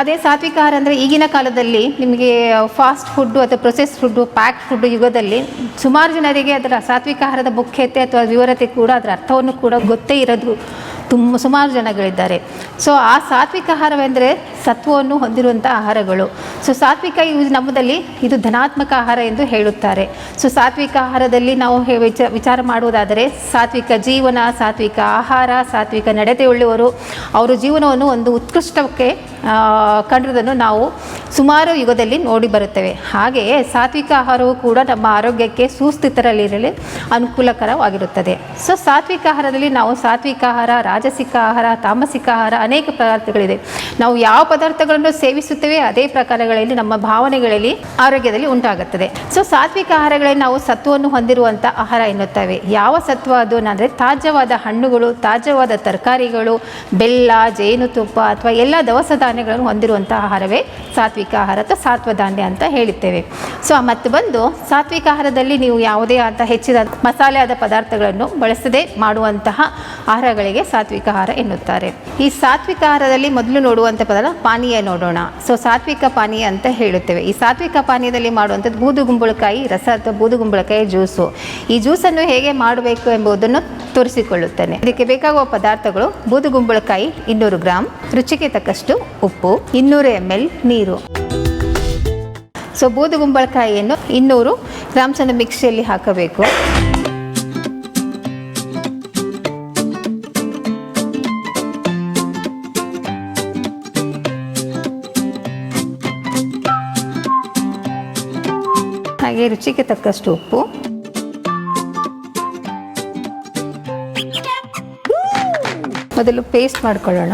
ಅದೇ ಸಾತ್ವಿಕ ಆಹಾರ ಅಂದರೆ ಈಗಿನ ಕಾಲದಲ್ಲಿ ನಿಮಗೆ ಫಾಸ್ಟ್ ಫುಡ್ಡು ಅಥವಾ ಪ್ರೊಸೆಸ್ ಫುಡ್ಡು ಪ್ಯಾಕ್ ಫುಡ್ ಯುಗದಲ್ಲಿ ಸುಮಾರು ಜನರಿಗೆ ಅದರ ಸಾತ್ವಿಕ ಆಹಾರದ ಮುಖ್ಯತೆ ಅಥವಾ ವಿವರತೆ ಕೂಡ, ಅದರ ಅರ್ಥವನ್ನು ಕೂಡ ಗೊತ್ತೇ ಇರೋದು. ತುಂಬ ಸುಮಾರು ಜನಗಳಿದ್ದಾರೆ. ಸೊ ಆ ಸಾತ್ವಿಕ ಆಹಾರವೆಂದರೆ ಸತ್ವವನ್ನು ಹೊಂದಿರುವಂಥ ಆಹಾರಗಳು. ಸೊ ಸಾತ್ವಿಕ ಯೂಸ್ ನಮ್ಮದಲ್ಲಿ ಇದು ಧನಾತ್ಮಕ ಆಹಾರ ಎಂದು ಹೇಳುತ್ತಾರೆ. ಸೊ ಸಾತ್ವಿಕ ಆಹಾರದಲ್ಲಿ ನಾವು ವಿಚಾರ ಮಾಡುವುದಾದರೆ ಸಾತ್ವಿಕ ಜೀವನ, ಸಾತ್ವಿಕ ಆಹಾರ, ಸಾತ್ವಿಕ ನಡತೆಯುಳ್ಳವರು ಅವರು ಜೀವನವನ್ನು ಒಂದು ಉತ್ಕೃಷ್ಟಕ್ಕೆ ಕಂಡುದನ್ನು ನಾವು ಸುಮಾರು ಯುಗದಲ್ಲಿ ನೋಡಿ ಬರುತ್ತೇವೆ. ಹಾಗೆಯೇ ಸಾತ್ವಿಕ ಆಹಾರವು ಕೂಡ ನಮ್ಮ ಆರೋಗ್ಯಕ್ಕೆ ಸುಸ್ಥಿತರಲ್ಲಿರಲಿ ಅನುಕೂಲಕರವಾಗಿರುತ್ತದೆ. ಸೊ ಸಾತ್ವಿಕ ಆಹಾರದಲ್ಲಿ ನಾವು ಸಾತ್ವಿಕ ಆಹಾರ ರಾಜಸಿಕ ಆಹಾರ, ತಾಮಸಿಕ ಆಹಾರ ಅನೇಕ ಪದಾರ್ಥಗಳಿದೆ. ನಾವು ಯಾವ ಪದಾರ್ಥಗಳನ್ನು ಸೇವಿಸುತ್ತೇವೆ ಅದೇ ಪ್ರಕಾರಗಳಲ್ಲಿ ನಮ್ಮ ಭಾವನೆಗಳಲ್ಲಿ ಆರೋಗ್ಯದಲ್ಲಿ ಉಂಟಾಗುತ್ತದೆ. ಸೊ ಸಾತ್ವಿಕ ಆಹಾರಗಳಲ್ಲಿ ನಾವು ಸತ್ವವನ್ನು ಹೊಂದಿರುವಂಥ ಆಹಾರ ಎನ್ನುತ್ತೇವೆ. ಯಾವ ಸತ್ವ ಅದು ಅಂದರೆ ತಾಜವಾದ ಹಣ್ಣುಗಳು, ತಾಜವಾದ ತರಕಾರಿಗಳು, ಬೆಲ್ಲ, ಜೇನುತುಪ್ಪ ಅಥವಾ ಎಲ್ಲ ದವಸ ಧಾನ್ಯಗಳನ್ನು ಹೊಂದಿರುವಂಥ ಆಹಾರವೇ ಸಾತ್ವಿಕ ಆಹಾರ ಅಥವಾ ಸಾತ್ವ ಧಾನ್ಯ ಅಂತ ಹೇಳುತ್ತೇವೆ. ಸೊ ಮತ್ತು ಬಂದು ಸಾತ್ವಿಕ ಆಹಾರದಲ್ಲಿ ನೀವು ಯಾವುದೇ ಆದ ಹೆಚ್ಚಿದ ಮಸಾಲೆ ಆದ ಪದಾರ್ಥಗಳನ್ನು ಬಳಸದೆ ಮಾಡುವಂತಹ ಆಹಾರಗಳಿಗೆ ಸಾತ್ವಿಕ ಆಹಾರ ಎನ್ನುತ್ತಾರೆ. ಈ ಸಾತ್ವಿಕ ಆಹಾರದಲ್ಲಿ ಮೊದಲು ನೋಡುವಂಥ ಪದ ಪಾನೀಯ ನೋಡೋಣ. ಸೊ ಸಾತ್ವಿಕ ಪಾನೀಯ ಅಂತ ಹೇಳುತ್ತೇವೆ. ಈ ಸಾತ್ವಿಕ ಪಾನೀಯದಲ್ಲಿ ಮಾಡುವಂಥದ್ದು ಬೂದುಗುಂಬಳಕಾಯಿ ರಸ ಅಥವಾ ಬೂದುಗುಂಬಳಕಾಯಿ ಜ್ಯೂಸು. ಈ ಜ್ಯೂಸನ್ನು ಹೇಗೆ ಮಾಡಬೇಕು ಎಂಬುದನ್ನು ತೋರಿಸಿಕೊಳ್ಳುತ್ತೇನೆ. ಇದಕ್ಕೆ ಬೇಕಾಗುವ ಪದಾರ್ಥಗಳು ಬೂದುಗುಂಬಳಕಾಯಿ ಇನ್ನೂರು ಗ್ರಾಮ್ ರುಚಿಗೆ ತಕ್ಕಷ್ಟು ಉಪ್ಪು, ಇನ್ನೂರು ಎಂ ಎಲ್ ನೀರು. ಸೊ ಬೂದುಗುಂಬಳಕಾಯಿಯನ್ನು ಇನ್ನೂರು ಗ್ರಾಮ್ಸನ್ನು ಮಿಕ್ಸಿಯಲ್ಲಿ ಹಾಕಬೇಕು. ಹಾಗೆ ರುಚಿಗೆ ತಕ್ಕಷ್ಟು ಉಪ್ಪು. ಮೊದಲು ಪೇಸ್ಟ್ ಮಾಡ್ಕೊಳ್ಳೋಣ.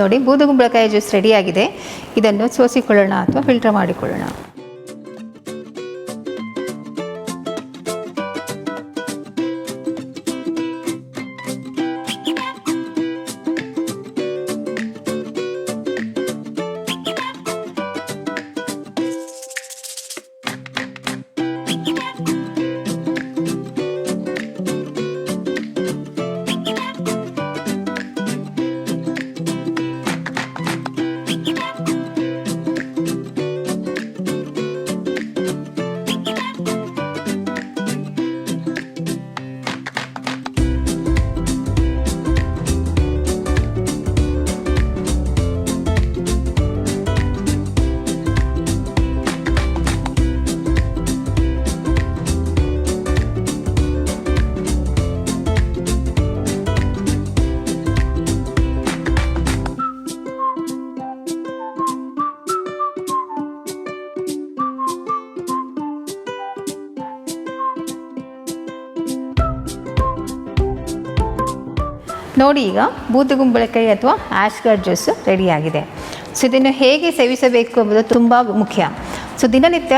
ನೋಡಿ ಬೂದುಗುಂಬಳಕಾಯಿ ಜ್ಯೂಸ್ ರೆಡಿಯಾಗಿದೆ ಇದನ್ನು ಸೋಸಿಕೊಳ್ಳೋಣ ಅಥವಾ ಫಿಲ್ಟರ್ ಮಾಡಿಕೊಳ್ಳೋಣ. ನೋಡಿ ಈಗ ಬೂದುಗುಂಬಳಕಾಯಿ ಅಥವಾ ಆಶ್ಗರ್ ಜ್ಯೂಸ್ ರೆಡಿಯಾಗಿದೆ ಸೊ ಇದನ್ನು ಹೇಗೆ ಸೇವಿಸಬೇಕು ಎಂಬುದು ತುಂಬ ಮುಖ್ಯ. ಸೊ ದಿನನಿತ್ಯ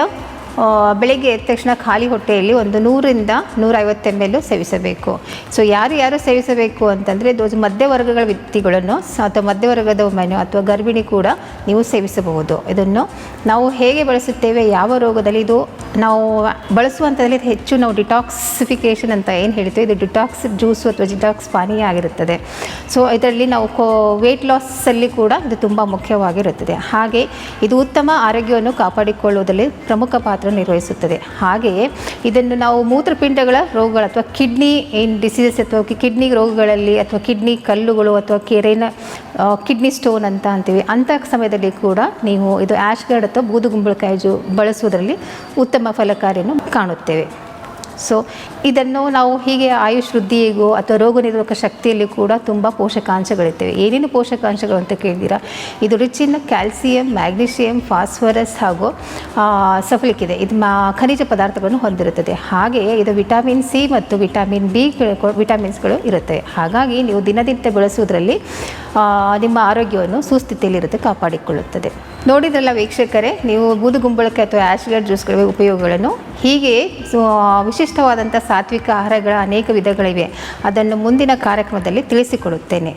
ಬೆಳಿಗ್ಗೆ ಎದ್ದ ತಕ್ಷಣ ಖಾಲಿ ಹೊಟ್ಟೆಯಲ್ಲಿ ಒಂದು ನೂರಿಂದ ನೂರೈವತ್ತು ಎಂ ಎಲ್ ಸೇವಿಸಬೇಕು. ಸೊ ಯಾರು ಯಾರು ಸೇವಿಸಬೇಕು ಅಂತಂದರೆ ದೋಸ್ ಮಧ್ಯವರ್ಗಗಳ ವ್ಯಕ್ತಿಗಳನ್ನು ಅಥವಾ ಮಧ್ಯವರ್ಗದ ಮೆನು ಅಥವಾ ಗರ್ಭಿಣಿ ಕೂಡ ನೀವು ಸೇವಿಸಬಹುದು. ಇದನ್ನು ನಾವು ಹೇಗೆ ಬಳಸುತ್ತೇವೆ, ಯಾವ ರೋಗದಲ್ಲಿ, ಇದು ನಾವು ಬಳಸುವಂಥದ್ರಲ್ಲಿ ಇದು ಹೆಚ್ಚು ನಾವು ಡಿಟಾಕ್ಸಿಫಿಕೇಷನ್ ಅಂತ ಏನು ಹೇಳ್ತೀವಿ, ಇದು ಡಿಟಾಕ್ಸ್ ಜ್ಯೂಸು ಅಥವಾ ಡಿಟಾಕ್ಸ್ ಪಾನೀಯ ಆಗಿರುತ್ತದೆ. ಸೊ ಇದರಲ್ಲಿ ನಾವು ಕೋ ವೆಯ್ಟ್ ಲಾಸಲ್ಲಿ ಕೂಡ ಇದು ತುಂಬ ಮುಖ್ಯವಾಗಿರುತ್ತದೆ. ಹಾಗೆ ಇದು ಉತ್ತಮ ಆರೋಗ್ಯವನ್ನು ಕಾಪಾಡಿಕೊಳ್ಳುವುದರಲ್ಲಿ ಪ್ರಮುಖ ಪಾತ್ರ ನಿರ್ವಹಿಸುತ್ತದೆ. ಹಾಗೆಯೇ ಇದನ್ನು ನಾವು ಮೂತ್ರಪಿಂಡಗಳ ರೋಗಗಳು ಅಥವಾ ಕಿಡ್ನಿ ಏನು ಡಿಸೀಸಸ್ ಅಥವಾ ಕಿಡ್ನಿ ರೋಗಗಳಲ್ಲಿ ಅಥವಾ ಕಿಡ್ನಿ ಕಲ್ಲುಗಳು ಅಥವಾ ಕೆರೆನ ಕಿಡ್ನಿ ಸ್ಟೋನ್ ಅಂತ ಅಂತೀವಿ. ಅಂಥ ಸಮಯದಲ್ಲಿ ಕೂಡ ನೀವು ಇದು ಆ್ಯಶ್ ಗಾರ್ಡ್ ಅಥವಾ ಬೂದುಗುಂಬಳಕಾಯಿ ಜೂ ಬಳಸುವುದರಲ್ಲಿ ಉತ್ತಮ ಫಲಕಾರಿಯನ್ನು ಕಾಣುತ್ತೇವೆ. ಸೊ ಇದನ್ನು ನಾವು ಹೀಗೆ ಆಯುಷ್ ವೃದ್ಧಿಗೂ ಅಥವಾ ರೋಗ ನಿರೋಧಕ ಶಕ್ತಿಯಲ್ಲಿ ಕೂಡ ತುಂಬ ಪೋಷಕಾಂಶಗಳಿರ್ತವೆ. ಏನೇನು ಪೋಷಕಾಂಶಗಳು ಅಂತ ಕೇಳಿದ್ದೀರಾ? ಇದು ರುಚಿನ ಕ್ಯಾಲ್ಸಿಯಂ, ಮ್ಯಾಗ್ನೀಷಿಯಂ, ಫಾಸ್ಫರಸ್ ಹಾಗೂ ಸಫಲಿಕ್ ಇದೆ ಇದು ಮಾ, ಖನಿಜ ಪದಾರ್ಥಗಳನ್ನು ಹೊಂದಿರುತ್ತದೆ. ಹಾಗೆಯೇ ಇದು ವಿಟಮಿನ್ ಸಿ ಮತ್ತು ವಿಟಮಿನ್ ಬಿ ವಿಟಮಿನ್ಸ್ಗಳು ಇರುತ್ತವೆ. ಹಾಗಾಗಿ ನೀವು ದಿನನಿತ್ಯ ಬೆಳೆಸುವುದರಲ್ಲಿ ನಿಮ್ಮ ಆರೋಗ್ಯವನ್ನು ಸುಸ್ಥಿತಿಯಲ್ಲಿರುತ್ತೆ, ಕಾಪಾಡಿಕೊಳ್ಳುತ್ತದೆ. ನೋಡಿದ್ರಲ್ಲ ವೀಕ್ಷಕರೇ, ನೀವು ಬೂದುಗುಂಬಳಕ್ಕೆ ಅಥವಾ ಆ್ಯಶ್ಗಡ್ ಜ್ಯೂಸ್ಗಳ ಉಪಯೋಗಗಳನ್ನು, ಹೀಗೆ ವಿಶಿಷ್ಟವಾದಂಥ ಸಾತ್ವಿಕ ಆಹಾರಗಳ ಅನೇಕ ವಿಧಗಳಿವೆ. ಅದನ್ನು ಮುಂದಿನ ಕಾರ್ಯಕ್ರಮದಲ್ಲಿ ತಿಳಿಸಿಕೊಡುತ್ತೇನೆ.